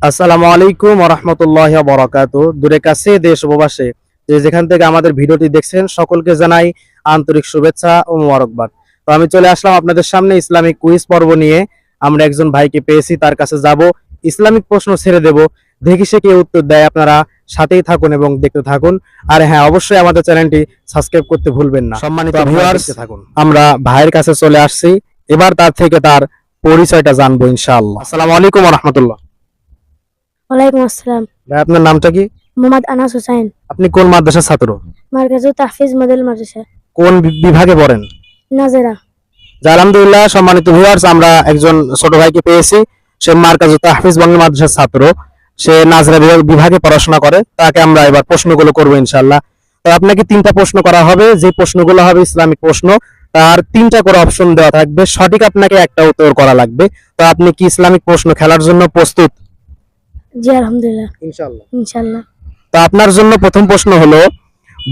আসসালামু আলাইকুম রহমতুল্লাহ বরাকাত দূরে কাছে দেশ উপবাসে যে যেখান থেকে আমাদের ভিডিওটি দেখছেন সকলকে জানাই আন্তরিক শুভেচ্ছা ও মোবারকবাদ। তো আমি চলে আসলাম আপনাদের সামনে ইসলামিক কুইজ পর্ব নিয়ে। আমরা একজন ভাইকে পেয়েছি তার কাছে যাব। ইসলামিক প্রশ্ন ছেড়ে দেব। দেখি সে কি উত্তর দেয়। আপনারা সাথেই থাকুন এবং দেখতে থাকুন। আর হ্যাঁ অবশ্যই আমাদের চ্যানেলটি সাবস্ক্রাইব করতে ভুলবেন না। সম্মানিত ভিউয়ার্স থাকুন। আমরা ভাইয়ের কাছে চলে আসছি। এবার তার থেকে তার পরিচয়টা জানব ইনশাআল্লাহ। আসসালামু আলাইকুম রহমতুল্লাহ ওয়ালাইকুম আসসালাম। ভাই আপনার নামটা কি? মোহাম্মদ আনাস হুসাইন আপনি কোন মাদ্রাসার ছাত্র? মার্কাজু তাহফিজ মডেল মাদ্রাসা। কোন বিভাগে পড়েন? নাজেরা। যা আলহামদুলিল্লাহ সম্মানিত ভিউয়ার্স আমরা একজন ছোট ভাইকে পেয়েছি। সে মার্কাজ তাহফিজ বঙ্গ মাদ্রাসার ছাত্র। সে নাজরা বিভাগ- পড়াশোনা করে। তাকে আমরা এবার প্রশ্নগুলো করব ইনশাআল্লাহ। তো আপনাকে তিনটা প্রশ্ন করা হবে। যে প্রশ্নগুলো হবে ইসলামিক প্রশ্ন তার তিনটা করে অপশন দেওয়া থাকবে। সঠিক আপনাকে একটা উত্তর করা লাগবে। তো আপনি কি ইসলামিক প্রশ্ন খেলার জন্য প্রস্তুত? জি আলহামদুলিল্লাহ। ইনশাআল্লাহ। ইনশাল্লাহ তো আপনার জন্য প্রথম প্রশ্ন হলো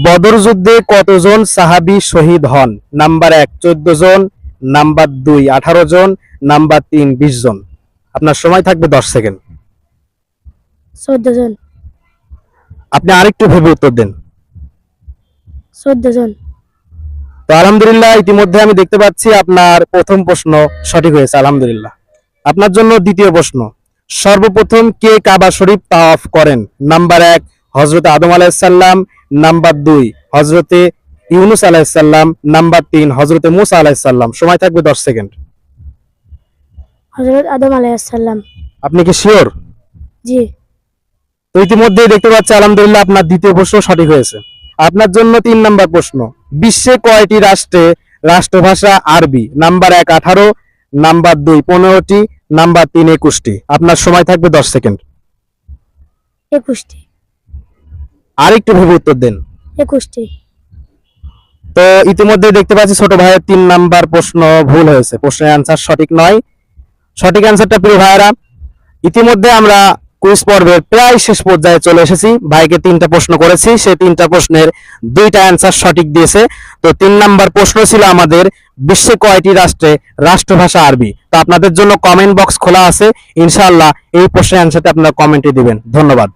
বদর যুদ্ধে কতজন সাহাবী শহীদ হন? নাম্বার এক চোদ্দ জন। নাম্বার দুই আঠারো জন। নাম্বার তিন বিশ জন। আপনার সময় থাকবে দশ সেকেন্ড। চোদ্দ জন। আপনি আরেকটু ভেবে উত্তর দেন। চোদ্দ জন। তো আলহামদুলিল্লাহ ইতিমধ্যে আমি দেখতে পাচ্ছি আপনার প্রথম প্রশ্ন সঠিক হয়েছে আলহামদুলিল্লাহ। আপনার জন্য দ্বিতীয় প্রশ্ন সর্বপ্রথম কে কাবা শরীফ তাওয়াফ করেন? নাম্বার এক হজরত আদম আলাইসাল্লাম নাম্বার দুই হজরতে ইউনুস আলাইসাল্লাম নাম্বার তিন হজরতে মুসা আলাইসাল্লাম সময় থাকবে দশ সেকেন্ড। হজরত আদম আলাইসাল্লাম আপনি কি শিওর? জি। তো ইতিমধ্যে দেখতে পাচ্ছি আলহামদুলিল্লাহ আপনার দ্বিতীয় প্রশ্ন সঠিক হয়েছে। আপনার জন্য তিন নাম্বার প্রশ্ন। বিশ্বে কয়টি রাষ্ট্রে রাষ্ট্রভাষা আরবি? নাম্বার এক আঠারো। নাম্বার দুই পনেরোটি নাম্বার তিন একুশটি। আপনার সময় থাকবে দশ সেকেন্ড। একুশটি। আর একটু ভেবে উত্তর দেন। একুশটি। তো ইতিমধ্যে দেখতে পাচ্ছি ছোট ভাইয়ের তিন নাম্বার প্রশ্ন ভুল হয়েছে। প্রশ্নের অ্যান্সার সঠিক নয়। সঠিক অ্যান্সারটা প্রিয় ভাইয়েরা ইতিমধ্যে আমরা কুইজ পর্বের প্রায় শেষ পর্যায়ে চলে এসেছি। ভাইকে তিনটা প্রশ্ন করেছি। সেই তিনটা প্রশ্নের দুইটা অ্যান্সার সঠিক দিয়েছে। তো তিন নাম্বার প্রশ্ন ছিল আমাদের বিশ্বে কয়টি রাষ্ট্রে রাষ্ট্রভাষা আরবি? তো আপনাদের জন্য কমেন্ট বক্স খোলা আছে। ইনশাআল্লাহ এই প্রশ্নের অ্যান্সারটা আপনারা কমেন্টে দিবেন। ধন্যবাদ।